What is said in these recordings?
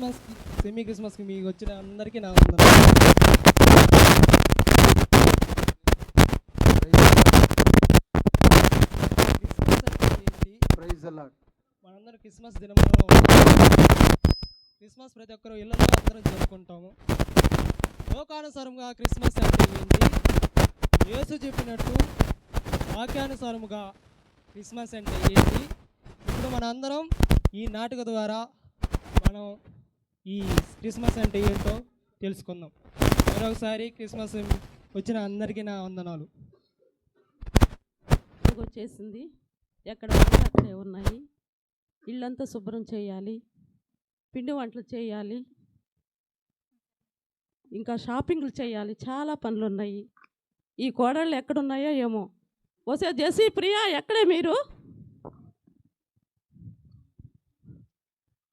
క్రిస్మస్కి సెమీ క్రిస్మస్కి మీకు వచ్చిన అందరికీ నా క్రిస్మస్ ప్రైజ్ మనందరం క్రిస్మస్ దినములో క్రిస్మస్ ప్రతి ఒక్కరు ఇళ్ళలో అందరం జరుపుకుంటాము. లోకానుసారంగా క్రిస్మస్ అంటే ఏంటి? యేసు చెప్పినట్టు వాక్యానుసారముగా క్రిస్మస్ అంటే ఏంటి? ఇప్పుడు మనందరం ఈ నాటక ద్వారా మనం ఈ క్రిస్మస్ అంటే ఏంటో తెలుసుకుందాం. మరొకసారి క్రిస్మస్ వచ్చిన అందరికీ నా వందనాలు. వచ్చేసింది ఎక్కడ అక్కడే ఉన్నాయి. ఇల్లంతా శుభ్రం చేయాలి. పిండి వంటలు చేయాలి. ఇంకా షాపింగ్లు చేయాలి. చాలా పనులు ఉన్నాయి ఈ కోడళ్ళు ఎక్కడున్నాయో ఏమో. వసే జెసి ప్రియా ఎక్కడే మీరు?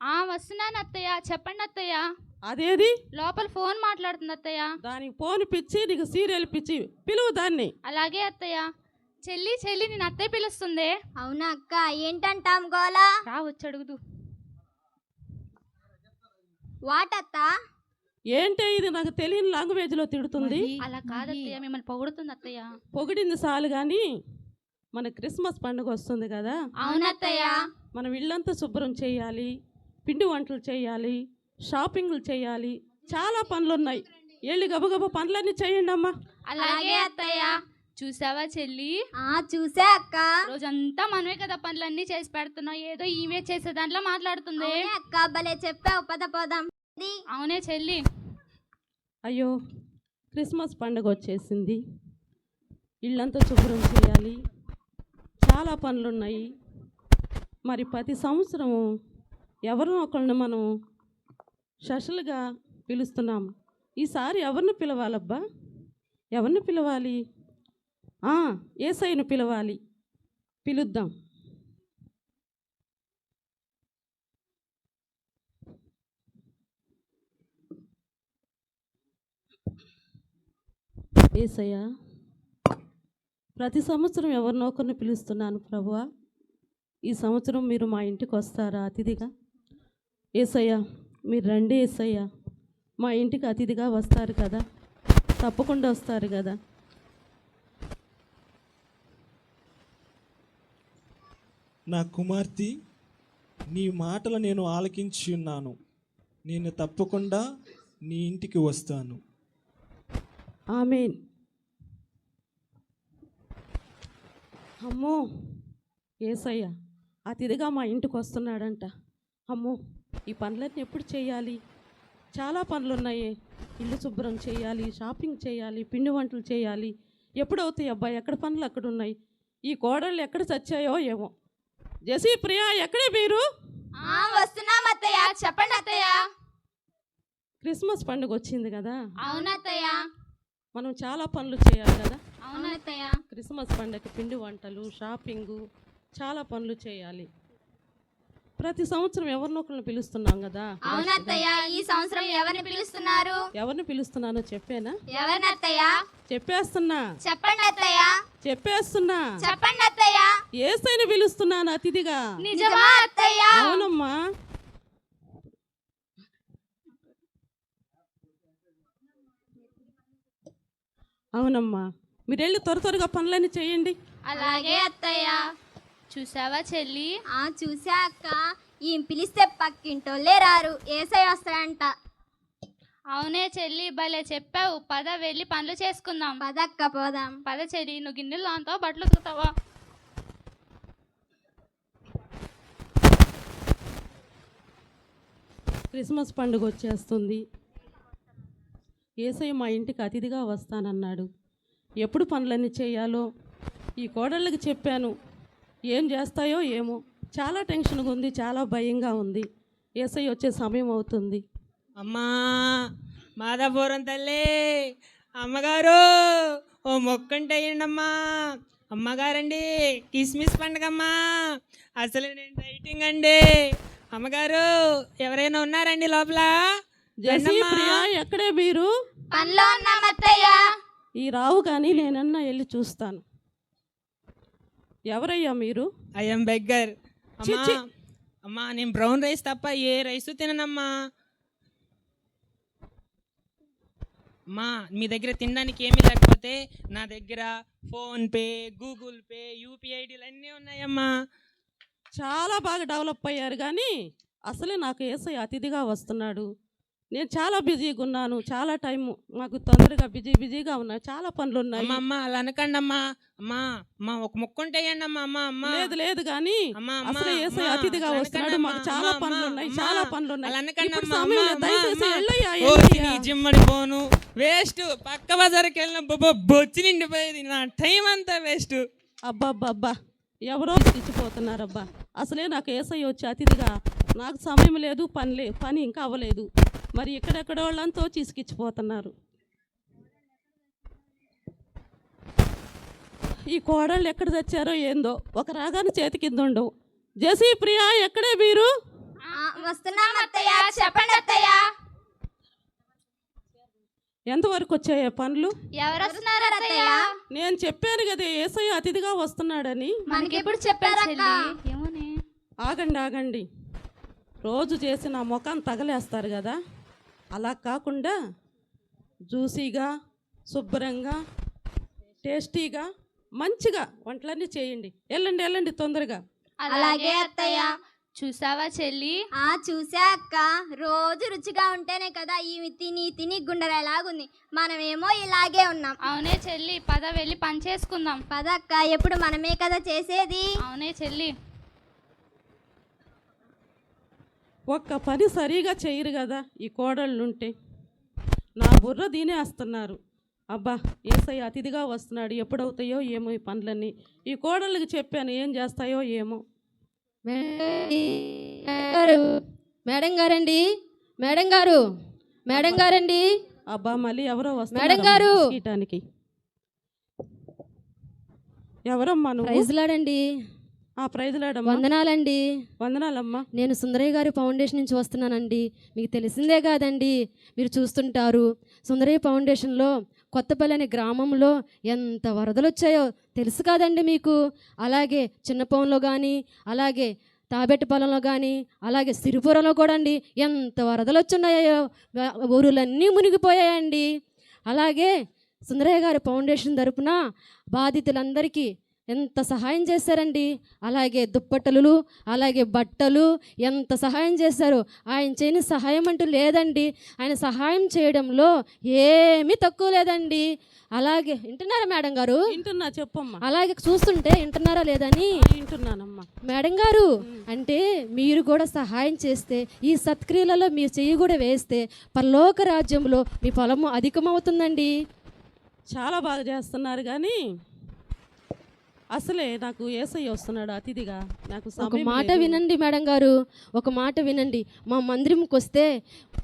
ఆ వస్తున్నాను అత్తయ్య. చెప్పండి అత్తయ్య. అదేది? లోపల ఫోన్ మాట్లాడుతుంది అత్తయ్య. దానికి ఫోన్ పిచ్చి నీకు సీరియల్ పిచ్చి. పిలువు దాన్ని. అలాగే అత్తయ్య. చెల్లి చెల్లి నేను అత్తయ్య పిలుస్తుంది. అవునా అక్క ఏంటంటాం గోలా? రా వచ్చి అడుగుదు. వాటత్త ఏంటే ఇది? నాకు తెలియని లాంగ్వేజ్లో తిడుతుంది. అలా కాదు అత్తయ్య మిమ్మల్ని పొగుడుతుంది అత్తయ్య. పొగిడింది చాలు కానీ మన క్రిస్మస్ పండుగ వస్తుంది కదా. అవునత్తయ్య. మనం ఇల్లంతా శుభ్రం చేయాలి. పిండి వంటలు చేయాలి షాపింగ్లు చేయాలి చాలా పనులు ఉన్నాయి వెళ్ళి గబగబ పనులన్నీ చేయండి అమ్మా. అలాగే అత్తయ్య. చూసావా చెల్లి? ఆ చూసే అక్క. రోజంతా మనమే కదా పనులన్నీ చేసి పెడుతున్నాం ఏదో ఈమె చేసే దాంట్లో మాట్లాడుతుంది. అవునే అక్క భలే చెప్పావు. పద పోదాం. ఇది అవునే చెల్లి. అయ్యో క్రిస్మస్ పండుగ వచ్చేసింది. ఇల్లంతా శుభ్రం చేయాలి. చాలా పనులు ఉన్నాయి మరి ప్రతి సంవత్సరం ఎవరినో ఒకరిని మనం స్పెషల్గా పిలుస్తున్నాం. ఈసారి ఎవరిని పిలవాలబ్బా? ఎవరిని పిలవాలి? ఏసైను పిలవాలి. పిలుద్దాం. ఏసయ్యా ప్రతి సంవత్సరం ఎవరినో ఒకరిని పిలుస్తున్నాను ప్రభువా. ఈ సంవత్సరం మీరు మా ఇంటికి వస్తారా అతిథిగా? ఏసయ్యా మీరు రండి ఏసయ్యా. మా ఇంటికి అతిథిగా వస్తారు కదా. తప్పకుండా వస్తారు కదా. నా కుమార్తె నీ మాటలు నేను ఆలకించి ఉన్నాను. నేను తప్పకుండా నీ ఇంటికి వస్తాను. ఆమెన్. అమ్మో ఏసయ్య అతిథిగా మా ఇంటికి వస్తున్నాడంట. అమ్మో ఈ పనులన్నీ ఎప్పుడు చేయాలి? చాలా పనులు ఉన్నాయి ఇల్లు శుభ్రం చేయాలి షాపింగ్ చేయాలి పిండి వంటలు చేయాలి. ఎప్పుడు అవుతాయి అబ్బాయి? ఎక్కడ పనులు అక్కడ ఉన్నాయి? ఈ కోడళ్ళు ఎక్కడ చచ్చాయో ఏమో. జసీ ప్రియా ఎక్కడే మీరు? ఆ వస్తున్నాం అత్తయ్య. చెప్పండి అత్తయ్య. క్రిస్మస్ పండుగ వచ్చింది కదా? అవునత్తయ్య. మనం చాలా పనులు చేయాలి కదా? అవునత్తయ్య. క్రిస్మస్ పండగ పిండి వంటలు షాపింగు చాలా పనులు చేయాలి. ప్రతి సంవత్సరం ఎవరినొకరిని పిలుస్తున్నాం కదా? అవునత్తయ్య ఈ సంవత్సరం ఎవరిని పిలుస్తున్నారు? ఎవరిని పిలుస్తున్నానో చెప్పేనా? ఎవరినత్తయ్య? చెప్పేస్తున్నా. చెప్పండి అత్తయ్య చెప్పేస్తున్నా. చెప్పండి అత్తయ్య ఏసైని పిలుస్తున్నాను అతిథిగా. నిజమా అత్తయ్య? అవునమ్మా. అవునమ్మా. మీరు వెళ్ళి త్వర త్వరగా పనులన్నీ చేయండి. అలాగే అత్తయ్య. చూసావా చెల్లి? ఆ చూసా అక్క. ఈయన పిలిస్తే పక్కింటోళ్ళే రారు. ఏసై వస్తాడంట. అవునే చెల్లి భలే చెప్పావు. పద వెళ్ళి పనులు చేసుకుందాం. పదక్క పోదాం. పద చెల్లి నువ్వు గిన్నెలు దాంతో బట్టలు ఉతుకుతావా? క్రిస్మస్ పండుగ వచ్చేస్తుంది. ఏసై మా ఇంటికి అతిథిగా వస్తానన్నాడు. ఎప్పుడు పనులన్నీ చేయాలో ఈ కోడళ్ళకి చెప్పాను. ఏం చేస్తాయో ఏమో. చాలా టెన్షన్గా ఉంది చాలా భయంగా ఉంది. ఏసై వచ్చే సమయం అవుతుంది. అమ్మా మాదాపురం తల్లి అమ్మగారు ఓ మొక్కంటే అయ్యండమ్మా. అమ్మగారండి కిస్మిస్ పండగమ్మా. అసలు నేను డైటింగ్ అండి. అమ్మగారు ఎవరైనా ఉన్నారండి లోపల? ఎక్కడే మీరు? ఈ రావు కానీ నేనన్నా వెళ్ళి చూస్తాను. ఎవరయ్యా మీరు? ఐఎమ్ బెగ్గర్ అమ్మా అమ్మా నేను బ్రౌన్ రైస్ తప్ప ఏ రైస్ తిననమ్మా. అమ్మా మీ దగ్గర తినడానికి ఏమీ లేకపోతే నా దగ్గర ఫోన్ పే గూగుల్ పే యూపీఐడీలు అన్నీ ఉన్నాయమ్మా. చాలా బాగా డెవలప్ అయ్యారు కానీ అసలే నాకు ఏసై అతిథిగా వస్తున్నాడు. నేను చాలా బిజీగా ఉన్నాను చాలా టైం మాకు తొందరగా బిజీ బిజీగా ఉన్నాయి. చాలా పనులు ఉన్నాయి అమ్మా అలా అనకండి అమ్మా అమ్మా అమ్మా ఒక ముక్క ఉంటేయండి అమ్మా అమ్మా. అమ్మా లేదు లేదు కానీ అసలు ఏసై అతిథిగా వస్తున్నాడు. మాకు చాలా పనులు ఉన్నాయి చాలా పనులు ఉన్నాయి లేదు. జిమ్మడి పోను వేస్ట్. పక్క బజార్కి వెళ్ళిన బొచ్చి నిండిపోయేది. నా టైం అంతా వేస్ట్. అబ్బబ్బబ్బా. ఎవరో ఇచ్చిపోతున్నారబ్బా అసలే నాకు ఏసై వచ్చి అతిథిగా నాకు సమయం లేదు పని లే పని ఇంకా అవ్వలేదు. మరి ఎక్కడెక్కడ వాళ్ళంతా తీసుకిచ్చిపోతున్నారు ఈ కోడళ్ళు ఎక్కడ తెచ్చారో ఏందో? ఒక రాగానే చేతి కింద ఉండవు. జెసీ ప్రియా ఎక్కడే మీరు? చెప్పండి అత్తయ్య. ఎంతవరకు వచ్చాయో పనులు? నేను చెప్పాను కదా ఏసై అతిథిగా వస్తున్నాడని. ఆగండి ఆగండి. రోజు చేసిన ముఖం తగలేస్తారు కదా. అలా కాకుండా జ్యూసీగా శుభ్రంగా టేస్టీగా మంచిగా వంటలన్నీ చేయండి. వెళ్ళండి వెళ్ళండి తొందరగా. అలాగే అత్తయ్య. చూసావా చెల్లి? ఆ చూసా అక్క. రోజు రుచిగా ఉంటేనే కదా ఈ తిని తిని గుండెలాగుంది మనమేమో ఇలాగే ఉన్నాం. అవునే చెల్లి పద వెళ్ళి పని చేసుకుందాం. పదక్క ఎప్పుడు మనమే కదా చేసేది. అవునే చెల్లి. ఒక్క పని సరిగా చేయరు కదా ఈ కోడళ్ళు ఉంటే నా బుర్ర దీనేస్తున్నారు అబ్బా ఏసై అతిథిగా వస్తున్నాడు. ఎప్పుడవుతాయో ఏమో ఈ పనులన్నీ. ఈ కోడళ్ళకి చెప్పాను ఏం చేస్తాయో ఏమో. మేడం గారండి మేడం గారు మేడం గారండి. అబ్బా మళ్ళీ ఎవరో మేడం గారు! వస్తారు ఎవరమ్మా నువ్వు? ప్రైజ్లాడండి. వందనాలండి. వందనాలమ్మా. నేను సుందరయ్య గారి ఫౌండేషన్ నుంచి వస్తున్నానండి. మీకు తెలిసిందే కాదండి మీరు చూస్తుంటారు. సుందరయ్య ఫౌండేషన్లో కొత్తపల్లి అనే గ్రామంలో ఎంత వరదలు వచ్చాయో తెలుసు కాదండి మీకు. అలాగే చిన్నపౌన్లో కానీ అలాగే తాబెట్టుపాలెంలో కానీ అలాగే సిరిపురంలో కూడా అండి ఎంత వరదలు వచ్చున్నాయో ఊరులన్నీ మునిగిపోయాయండి. అలాగే సుందరయ్య గారి ఫౌండేషన్ తరపున బాధితులందరికీ ఎంత సహాయం చేశారండి? అలాగే దుప్పట్టలు అలాగే బట్టలు ఎంత సహాయం చేశారు? ఆయన చేయని సహాయం అంటూ లేదండి. ఆయన సహాయం చేయడంలో ఏమీ తక్కువ లేదండి. అలాగే వింటున్నారా మేడం గారు? వింటున్నా చెప్పమ్మా. అలాగే చూస్తుంటే వింటున్నారా లేదని? వింటున్నానమ్మా. మేడం గారు అంటే మీరు కూడా సహాయం చేస్తే ఈ సత్క్రియలలో మీరు చెయ్యి కూడా వేస్తే పరలోక రాజ్యంలో మీ పొలము అధికమవుతుందండి. చాలా బాగా చేస్తున్నారు కానీ అసలే నాకు ఏసై వస్తున్నాడు అతిథిగా. నాకు ఒక మాట. వినండి మేడం గారు ఒక మాట వినండి. మా మందిరంకి వస్తే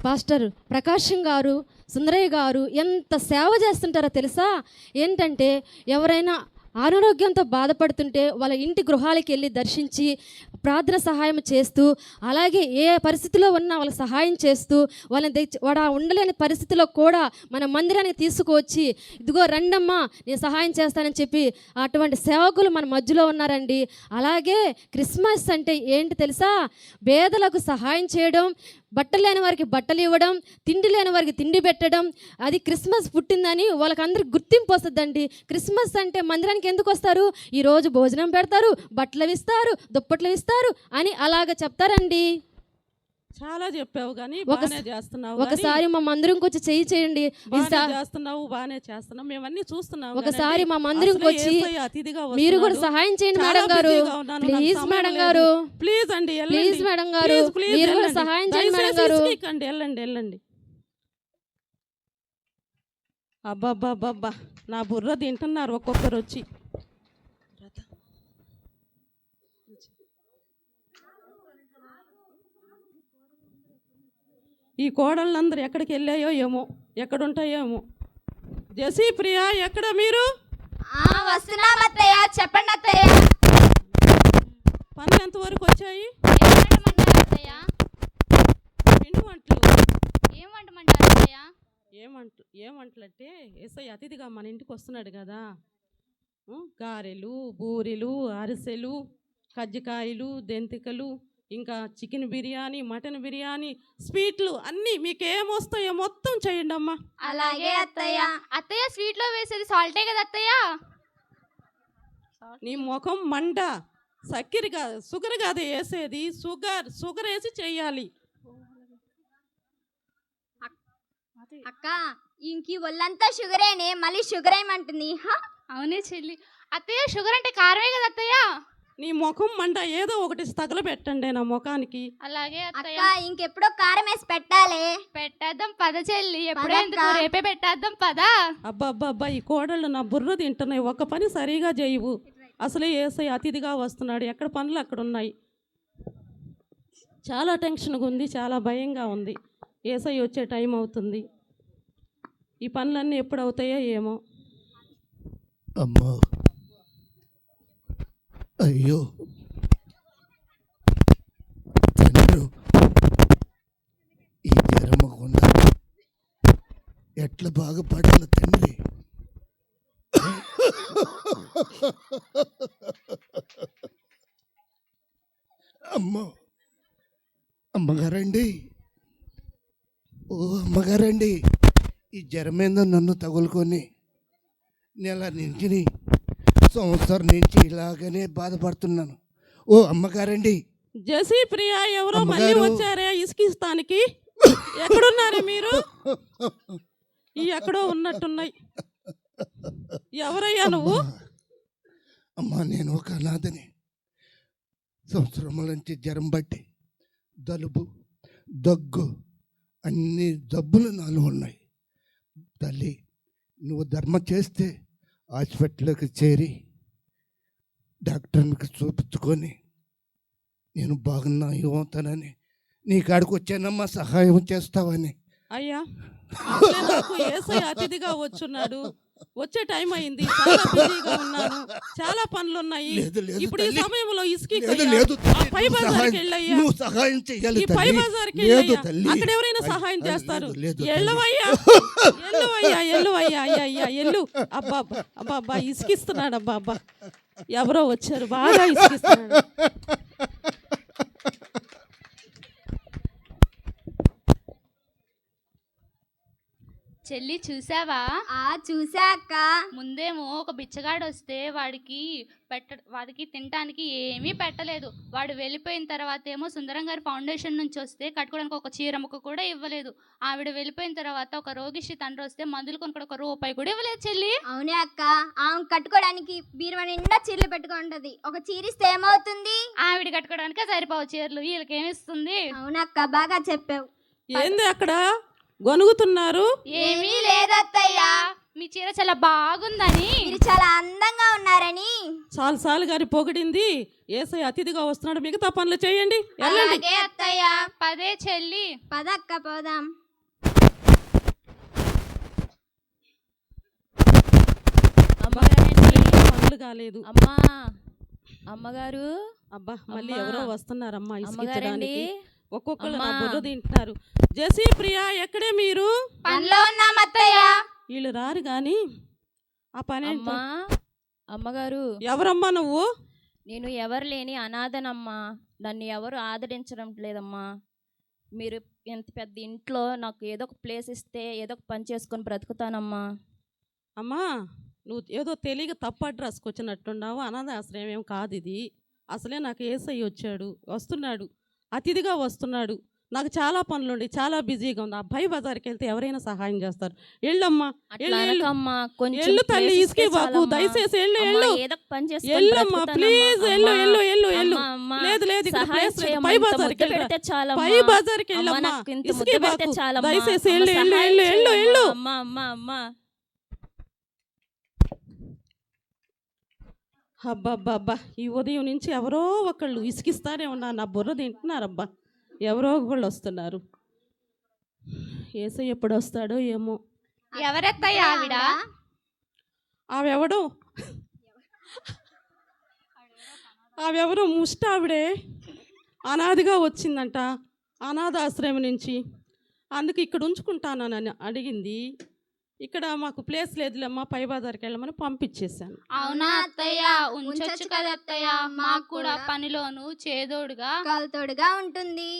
పాస్టర్ ప్రకాశం గారు సుందరయ్య గారు ఎంత సేవ చేస్తుంటారో తెలుసా? ఏంటంటే ఎవరైనా అనారోగ్యంతో బాధపడుతుంటే వాళ్ళ ఇంటి గృహాలకు వెళ్ళి దర్శించి ప్రార్థన సహాయం చేస్తూ అలాగే ఏ పరిస్థితిలో ఉన్నా వాళ్ళకి సహాయం చేస్తూ వాళ్ళని తెచ్చి వాడు ఆ ఉండలేని పరిస్థితిలో కూడా మన మందిరానికి తీసుకువచ్చి ఇదిగో రండమ్మా నేను సహాయం చేస్తానని చెప్పి అటువంటి సేవకులు మన మధ్యలో ఉన్నారండి. అలాగే క్రిస్మస్ అంటే ఏంటి తెలుసా? పేదలకు సహాయం చేయడం బట్టలు లేని వారికి బట్టలు ఇవ్వడం తిండి లేని వారికి తిండి పెట్టడం అది క్రిస్మస్ పుట్టిందని వాళ్ళకందరికి గుర్తింపు వస్తుందండి. క్రిస్మస్ అంటే మందిరానికి ఎందుకు వస్తారు? ఈరోజు భోజనం పెడతారు బట్టలు ఇస్తారు దుప్పట్లు ఇస్తారు అని అలాగ చెప్తారండి. చాలా చెప్పావు కానీ బాగానే చేస్తున్నావు ఒకసారి మా మందిరంకి వచ్చి చెయ్యి చేయండి. చేస్తున్నావు బాగానే చేస్తున్నావు. మేమన్నీ చూస్తున్నావు ఒకసారి మా అసలే వచ్చి మీరు కూడా. సహాయం చేయండి మేడం గారు. Please madam. గారు. ప్లీజ్ అండి. ప్లీజ్ మేడం గారు. మీరు కూడా. సహాయం చేయండి మేడం గారు. వెళ్ళండి వెళ్ళండి. అబ్బబ్బబ్బబ్బా నా బుర్ర తింటున్నారు ఒక్కొక్కరు వచ్చి. ఈ కోడళ్ళందరూ ఎక్కడికి వెళ్ళాయో ఏమో ఎక్కడుంటాయో ఏమో జెసీ ప్రియా ఎక్కడ మీరు? ఆ వస్తున్నాం అత్తయ్య చెప్పండి అత్తయ్య. పనులు ఎంతవరకు వచ్చాయి? పిండి వంటలు? ఏం వంటమంటారు అత్తయ్య? అతిథిగా మన ఇంటికి వస్తున్నాడు కదా. గారెలు బూరెలు అరిసెలు కజ్జికాయలు దెంతికలు ఇంకా చికెన్ బిర్యానీ మటన్ బిర్యానీ స్వీట్లు అన్నీ మీకు ఏమొస్తాయో మొత్తం చేయండి అమ్మా. అలాగే అత్తయ్య. అత్తయ్య స్వీట్లో వేసేది సాల్టే కదా అత్తయ్య? నీ ముఖం మండ చక్కెర కాదు షుగర్ కాదు వేసేది షుగర్ షుగర్ వేసి చెయ్యాలి అక్క ఇంకి ఒళ్ళంతా షుగరేనే మళ్ళీ షుగర్ ఏమంటుంది? హ? అవునే చెల్లి. అత్తయ్య షుగర్ అంటే కారమే కదా అత్తయ్య? నీ ముఖం మండ ఏదో ఒకటి తగలబెట్టండి నా ముఖానికి. అలాగే అక్క అత్తయ్య ఇంకెప్పుడో కారం వేసి పెట్టాలి. పెట్టేద్దాం పద చెల్లి ఎప్పుడో రేపే పెట్టేద్దాం పద. అబ్బా అబ్బా అబ్బా ఈ కోడళ్ళు నా బుర్ర తింటున్నాయి. ఒక పని సరిగా చేయవు. అసలే ఏసై అతిథిగా వస్తున్నాడు. ఎక్కడ పనులు అక్కడ ఉన్నాయి? చాలా టెన్షన్గా ఉంది చాలా భయంగా ఉంది. ఏసై వచ్చే టైం అవుతుంది. ఈ పనులన్నీ ఎప్పుడు అవుతాయో ఏమో. అమ్మా. అయ్యో. తండ్రి ఈ జ్వరమకుండా ఎట్లా బాగుపడాలి తండ్రి? అమ్మో. అమ్మగారండి. ఓ అమ్మగారండి. ఈ జ్వరం నన్ను తగులుకొని నెల నించిని సంవత్సరం నుంచి ఇలాగనే బాధపడుతున్నాను. ఓ అమ్మగారండి. జసీ ప్రియా ఎవరో మళ్ళీ. వచ్చారే ఇసుకిస్తానికి? ఎక్కడున్నారు మీరు? ఎక్కడో ఉన్నట్టున్నాయి. ఎవరయ్యా నువ్వు? అమ్మా. నేను ఒక అనాథని. సంవత్సరముల నుంచి జ్వరం బట్టి దలుబు దగ్గు అన్ని జబ్బులు నాలో ఉన్నాయి. తల్లి నువ్వు ధర్మ చేస్తే హాస్పిటల్కి చేరి డాక్టర్కి చూపించుకొని నేను బాగున్నా ఏమవుతానని. నీ కాడికి వచ్చానమ్మా సహాయం చేస్తావని. అయ్యా నాకు ఏసై అతిథిగా వచ్చున్నాడు. వచ్చే టైం అయింది చాలా బిజీగా ఉన్నాను. చాలా పనులు ఉన్నాయి ఇప్పుడు ఈ. సమయంలో ఇసుకి పై బజార్కి వెళ్ళయ్యా. నువ్వు సహాయం చేయాలి ఈ పై. బజార్కి వెళ్ళయ్యా. అక్కడ ఎవరైనా సహాయం చేస్తారు. ఎల్లువయ్యా. ఎల్లువయ్యా ఎల్లువయ్యా అయ్యా అయ్యా ఎల్లు. అబ్బా, అబ్బా అబ్బా ఇసుకిస్తున్నాడు అబ్బా అబ్బా. ఎవరో వచ్చారు బాగా ఇసుకిస్తున్నాడు చెల్లి చూసావా? ఆ చూసా అక్క ముందేమో ఒక బిచ్చగాడు వస్తే వాడికి పెట్ట వాడికి తినటానికి ఏమీ పెట్టలేదు. వాడు వెళ్ళిపోయిన తర్వాత ఏమో సుందరం గారి ఫౌండేషన్ నుంచి వస్తే కట్టుకోవడానికి ఒక చీర ముక్క కూడా ఇవ్వలేదు. ఆవిడ వెళ్ళిపోయిన తర్వాత ఒక రోగిష్టి తండ్రి వస్తే మందులు కొనుక్కోవడానికి ఒక రూపాయి కూడా ఇవ్వలేదు చెల్లి. అవునే అక్క. ఆమె కట్టుకోవడానికి బీరువా నిండా చీరలు పెట్టుకుంటది ఒక చీరిస్తే ఏమవుతుంది? ఆవిడ కట్టుకోవడానికే సరిపోవు చీరలు. వీళ్ళకి ఏమిస్తుంది అవునక్క బాగా చెప్పావు. ఏంది అక్కడ? గొనుగుతున్నారు. ఏమీ లేదత్తయ్యా. మీ చీర చాలా బాగుందని. మీరు చాలా అందంగా ఉన్నారని. చాలు చాలు గారి పొగిడింది. ఏసై అతిథిగా వస్తున్నాడు. మిగతా పనులు చేయండి. వెళ్ళండి. అలాగే అత్తయ్య. పదే చెల్లి. పదక్క పోదాం. అమ్మగారండి పనులు కాలేదు. అమ్మా. అమ్మగారు. అబ్బా మళ్ళీ. ఎవరో వస్తున్నారమ్మా అమ్మగారండి. ఇసుకించడానికి ఒక్కొక్కరు నా. బుర్ర తింటున్నారు. జసీ ప్రియా ఎక్కడే మీరు? పనిలో ఉన్నాం అత్తయ్య. వీళ్ళు రారు గాని. ఆ పని. అమ్మా అమ్మగారు. ఎవరమ్మా నువ్వు? నేను ఎవరు లేని అనాథనమ్మా. నన్ను ఎవరు ఆదరించడం లేదమ్మా. మీరు ఎంత పెద్ద ఇంట్లో నాకు ఏదో ఒక ప్లేస్ ఇస్తే ఏదో ఒక పని చేసుకొని బ్రతుకుతానమ్మా. అమ్మా నువ్వు ఏదో తెలియక తప్పు అడ్రస్కి వచ్చినట్టున్నావు. అనాథ ఆశ్రయం ఏం కాదు ఇది. అసలే నాకు ఏసై వచ్చాడు వస్తున్నాడు. అతిథిగా వస్తున్నాడు. నాకు చాలా పనులుండి చాలా బిజీగా ఉంది. అబ్బాయి బజార్కి వెళ్తే ఎవరైనా సహాయం చేస్తారు. వెళ్ళమ్మా ఎల్లు, తల్లి ఇసుకే. దయచేసి ఎల్లు ఎల్లు ఎల్లమ్మా. ప్లీజ్ లేదు లేదు పై బజార్కి. పై బజార్కి వెళ్ళమ్మా. ఇసుకే. దయచేసి ఎల్లు ఎల్లు ఎల్లు ఎల్లు. ఎల్లు అమ్మా అమ్మా అమ్మా. అబ్బబ్బబ్బా ఈ ఉదయం నుంచి ఎవరో ఒకళ్ళు ఇసుకిస్తానే ఉన్నారు. నా బుర్ర తింటున్నారబ్బా. ఎవరో ఒకళ్ళు వస్తున్నారు. ఏసై ఎప్పుడు వస్తాడో ఏమో. ఎవరెత్తయ్యా ఆవిడ? ఆవెవడో ఆవెవరో ముష్ట ఆవిడే. అనాదిగా వచ్చిందంట అనాథాశ్రయం నుంచి. అందుకు ఇక్కడ ఉంచుకుంటానని అడిగింది. ఇక్కడ మాకు ప్లేస్ లేదులేమ్మా పై బజార్కి వెళ్ళమని పంపించేశాను. అవునా అత్తయ్య? ఉంచొచ్చు కదా అత్తయ్య? మాకు కూడా పనిలోను చేదోడుగా కలుతోడుగా ఉంటుంది.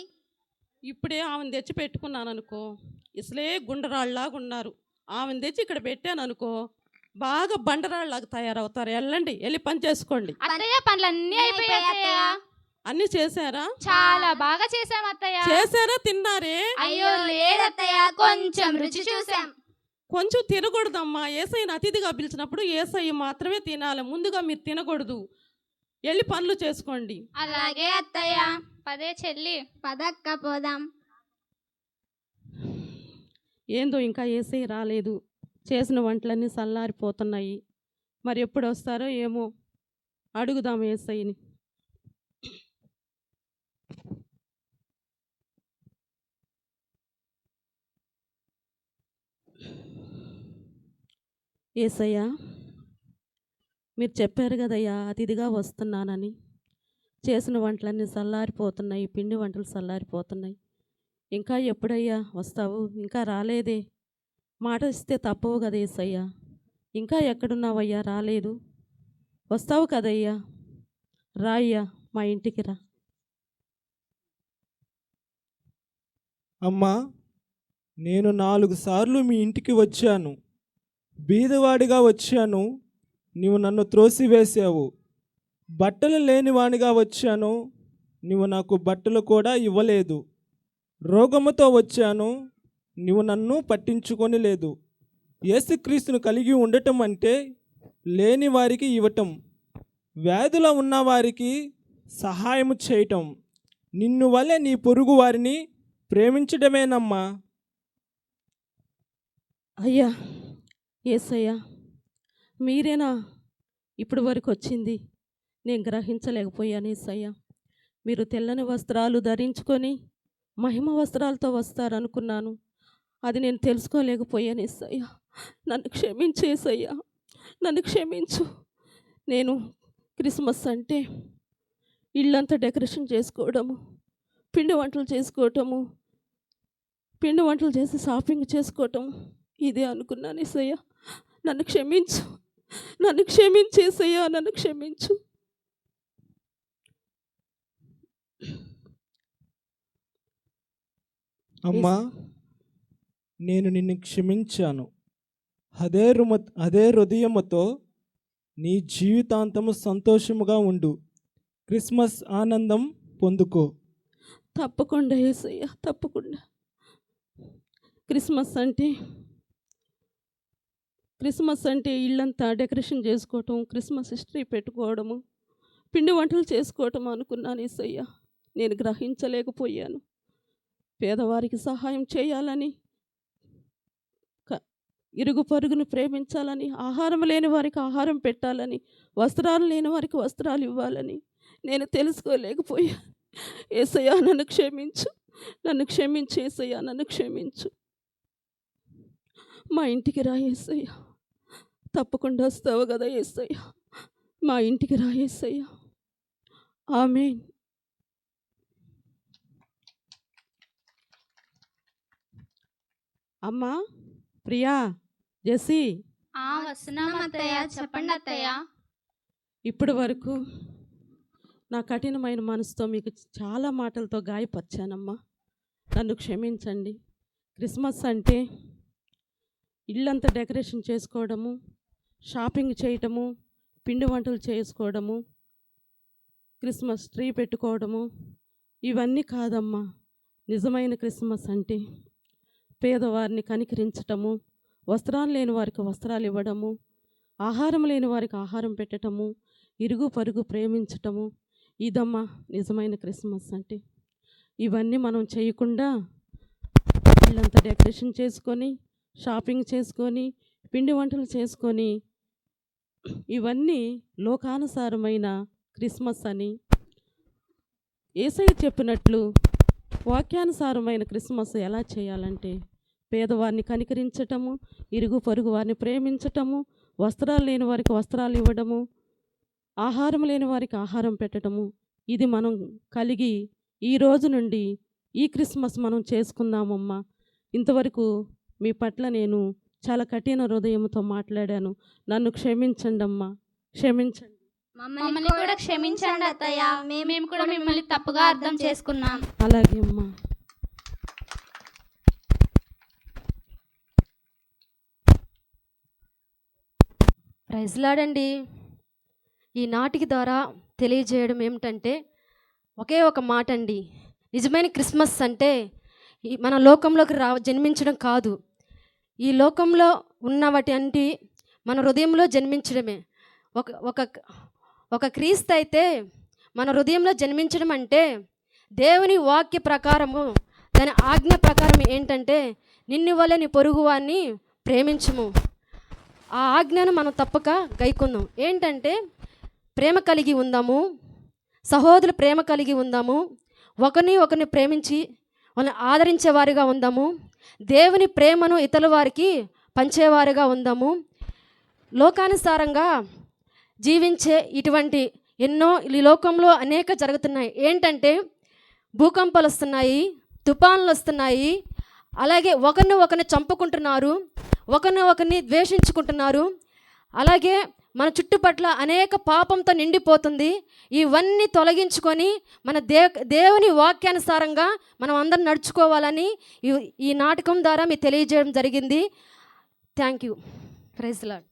ఇప్పుడే ఆమెను తెచ్చి పెట్టుకున్నాను అనుకో ఇసలే గుండరాళ్ళలాగా ఉన్నారు. ఆమెను తెచ్చి ఇక్కడ పెట్టాను అనుకో బాగా బండరాళ్ళలాగా తయారవుతారు. వెళ్ళండి వెళ్ళి పని చేసుకోండి. అత్తయ్య పనులన్నీ అయిపోయాయి అత్తయ్య? అన్నీ చేశారా? చాలా బాగా చేసాం అత్తయ్య. చేశారా తిన్నారే? అయ్యో లేదత్తయ్య కొంచెం రుచి చూసాం కొంచెం తినకూడదమ్మా. ఏసైని అతిథిగా పిలిచినప్పుడు ఏసై మాత్రమే తినాలి. ముందుగా మీరు తినకూడదు. వెళ్ళి పనులు చేసుకోండి. అలాగే అత్తయ్య. పదే చెల్లి పదక్క పోదాం. ఏందో ఇంకా ఏసై రాలేదు. చేసిన వంటలన్నీ చల్లారిపోతున్నాయి మరి ఎప్పుడు వస్తారో ఏమో అడుగుదాం ఏసైని ఏసయ్యా మీరు చెప్పారు కదయ్యా అతిథిగా వస్తున్నానని. చేసిన వంటలన్నీ చల్లారిపోతున్నాయి పిండి వంటలు చల్లారిపోతున్నాయి ఇంకా ఎప్పుడయ్యా వస్తావు? ఇంకా రాలేదే. మాట ఇస్తే తప్పవు కదా ఏసయ్యా. ఇంకా ఎక్కడున్నావయ్యా? రాలేదు. వస్తావు కదయ్యా? రాయ్యా మా ఇంటికి రా. అమ్మా నేను నాలుగు సార్లు మీ ఇంటికి వచ్చాను. బీదవాడిగా వచ్చాను నీవు నన్ను త్రోసివేసావు. బట్టలు లేనివాడిగా వచ్చాను నీవు నాకు బట్టలు కూడా ఇవ్వలేదు. రోగముతో వచ్చాను నీవు నన్ను పట్టించుకొని లేదు. యేసుక్రీస్తును కలిగి ఉండటం అంటే లేని వారికి ఇవ్వటం వ్యాధుల ఉన్నవారికి సహాయం చేయటం. నిన్ను వల్లే నీ పొరుగు వారిని ప్రేమించడమేనమ్మా. అయ్యా ఏసయ్యా మీరేనా ఇప్పుడు వరకు వచ్చింది? నేను గ్రహించలేకపోయాను ఏసయ్యా. మీరు తెల్లని వస్త్రాలు ధరించుకొని మహిమ వస్త్రాలతో వస్తారనుకున్నాను. అది నేను తెలుసుకోలేకపోయాను ఏసయ్యా. నన్ను క్షమించు ఏసయ్యా. నన్ను క్షమించు. నేను క్రిస్మస్ అంటే ఇల్లంతా డెకరేషన్ చేసుకోవడము పిండి వంటలు చేసుకోవటము పిండి వంటలు చేసి షాపింగ్ చేసుకోవటం ఇదే అనుకున్నాను ఏసయ్యా. నన్ను క్షమించు. నన్ను క్షమించేసయ్యా నన్ను క్షమించు. అమ్మా నేను నిన్ను క్షమించాను. అదే రుమ అదే హృదయముతో నీ జీవితాంతము సంతోషముగా ఉండు. క్రిస్మస్ ఆనందం పొందుకో. తప్పకుండా ఏసయ్యా తప్పకుండా. క్రిస్మస్ అంటే క్రిస్మస్ అంటే ఇల్లంతా డెకరేషన్ చేసుకోవటం క్రిస్మస్ హిస్టరీ పెట్టుకోవడము పిండి వంటలు చేసుకోవటం అనుకున్నాను ఈసయ్య నేను గ్రహించలేకపోయాను. పేదవారికి సహాయం చేయాలని క- ఇరుగు పరుగును ప్రేమించాలని ఆహారం లేని వారికి ఆహారం పెట్టాలని వస్త్రాలు లేని వారికి వస్త్రాలు ఇవ్వాలని నేను తెలుసుకోలేకపోయాను. ఏసయ్యా నన్ను క్షమించు. నన్ను క్షమించు ఏసయ్యా నన్ను క్షమించు. మా ఇంటికి రా ఏసయ్యా. తప్పకుండా వస్తావు కదా ఏసయ్యా. మా ఇంటికి రా ఏసయ్యా. ఆమెన్. అమ్మా ప్రియా జెసి ఆ వస్తున్నాం అత్తయ్య. చెప్పండి అత్తయ్య. ఇప్పటి వరకు నా కఠినమైన మనసుతో మీకు చాలా మాటలతో గాయపరిచానమ్మా. నన్ను క్షమించండి. క్రిస్మస్ అంటే ఇల్లంతా డెకరేషన్ చేసుకోవడము షాపింగ్ చేయటము పిండి వంటలు చేసుకోవడము క్రిస్మస్ ట్రీ పెట్టుకోవడము ఇవన్నీ కాదమ్మా. నిజమైన క్రిస్మస్ అంటే పేదవారిని కనికరించటము వస్త్రాలు లేని వారికి వస్త్రాలు ఇవ్వడము ఆహారం లేని వారికి ఆహారం పెట్టటము ఇరుగు పరుగు ప్రేమించటము. ఇదమ్మా నిజమైన క్రిస్మస్ అంటే. ఇవన్నీ మనం చేయకుండా వీళ్ళంతా డెకరేషన్ చేసుకొని షాపింగ్ చేసుకొని పిండి వంటలు చేసుకొని ఇవన్నీ లోకానుసారమైన క్రిస్మస్ అని. ఏసయ్య చెప్పినట్లు వాక్యానుసారమైన క్రిస్మస్ ఎలా చేయాలంటే పేదవారిని కనికరించటము ఇరుగు పొరుగు వారిని ప్రేమించటము వస్త్రాలు లేని వారికి వస్త్రాలు ఇవ్వడము ఆహారం లేని వారికి ఆహారం పెట్టడము ఇది మనం కలిగి ఈ రోజు నుండి ఈ క్రిస్మస్ మనం చేసుకుందామమ్మా. ఇంతవరకు మీ పట్ల నేను చాలా కఠిన హృదయంతో మాట్లాడాను. నన్ను క్షమించండి అమ్మా క్షమించండి. మమ్మల్ని కూడా క్షమించండి అత్తయ్య. మేము కూడా మిమ్మల్ని తప్పుగా అర్థం చేసుకున్నాం. అలాగే అమ్మా. ప్రైజ్లాడండి. ఈ నాటికి ద్వారా తెలియజేయడం ఏమిటంటే ఒకే ఒక మాట అండి నిజమైన క్రిస్మస్ అంటే ఈ మన లోకంలోకి రా జన్మించడం కాదు. ఈ లోకంలో ఉన్న వాటి మన హృదయంలో జన్మించడమే. ఒక ఒక ఒక క్రీస్తు అయితే మన హృదయంలో జన్మించడం అంటే దేవుని వాక్య ప్రకారము దాని ఆజ్ఞ ప్రకారం ఏంటంటే నిన్ను వల్ల నీ పొరుగువాన్ని ప్రేమించము. ఆ ఆజ్ఞను మనం తప్పక గైకుందాం. ఏంటంటే ప్రేమ కలిగి ఉందాము సహోదరులు ప్రేమ కలిగి ఉందాము ఒకరిని ఒకరిని ప్రేమించి వాళ్ళని ఆదరించేవారిగా ఉందాము దేవుని ప్రేమను ఇతరుల వారికి పంచేవారిగా ఉందాము. లోకానుసారంగా జీవించే ఇటువంటి ఎన్నో ఈ లోకంలో అనేక జరుగుతున్నాయి. ఏంటంటే భూకంపాలు వస్తున్నాయి తుఫాన్లు వస్తున్నాయి అలాగే ఒకరిని ఒకరిని చంపుకుంటున్నారు ఒకరిని ఒకరిని ద్వేషించుకుంటున్నారు అలాగే మన చుట్టుపట్ల అనేక పాపంతో నిండిపోతుంది. ఇవన్నీ తొలగించుకొని మన దే దేవుని వాక్యానుసారంగా మనం అందరం నడుచుకోవాలని ఈ ఈ నాటకం ద్వారా మీకు తెలియజేయడం జరిగింది. Thank you praise Lord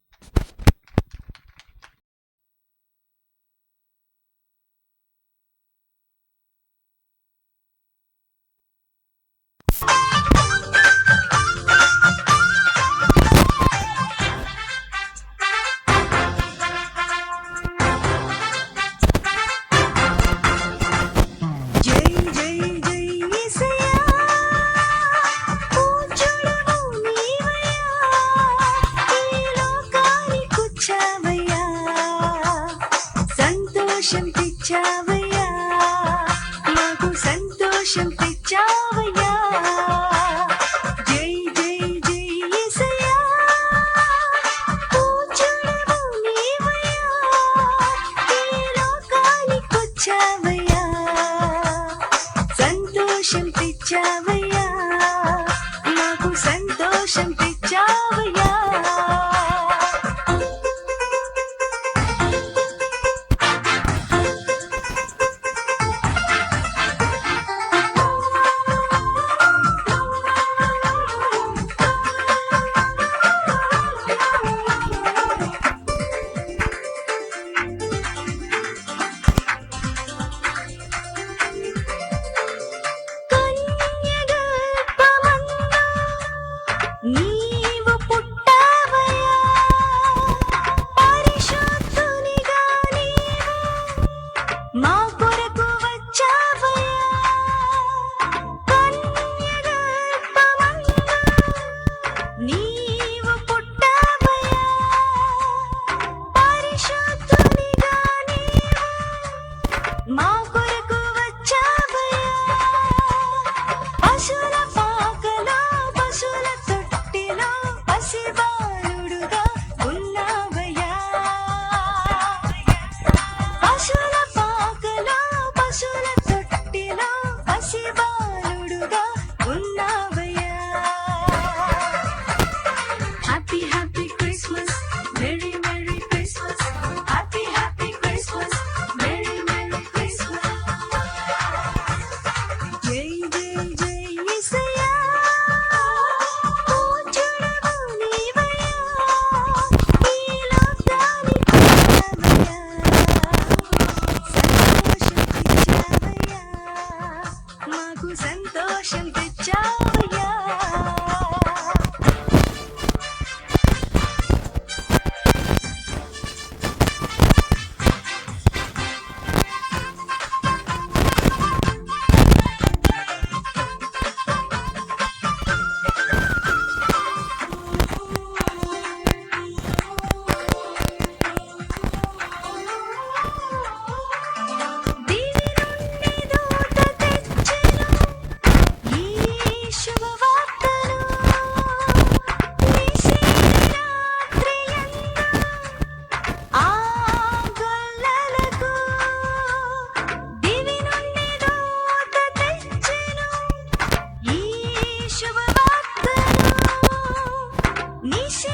Shanti. 你是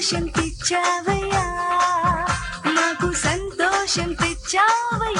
సంతోషం తెచ్చావయ్యా. మాకు సంతోషం తెచ్చావయ్యా.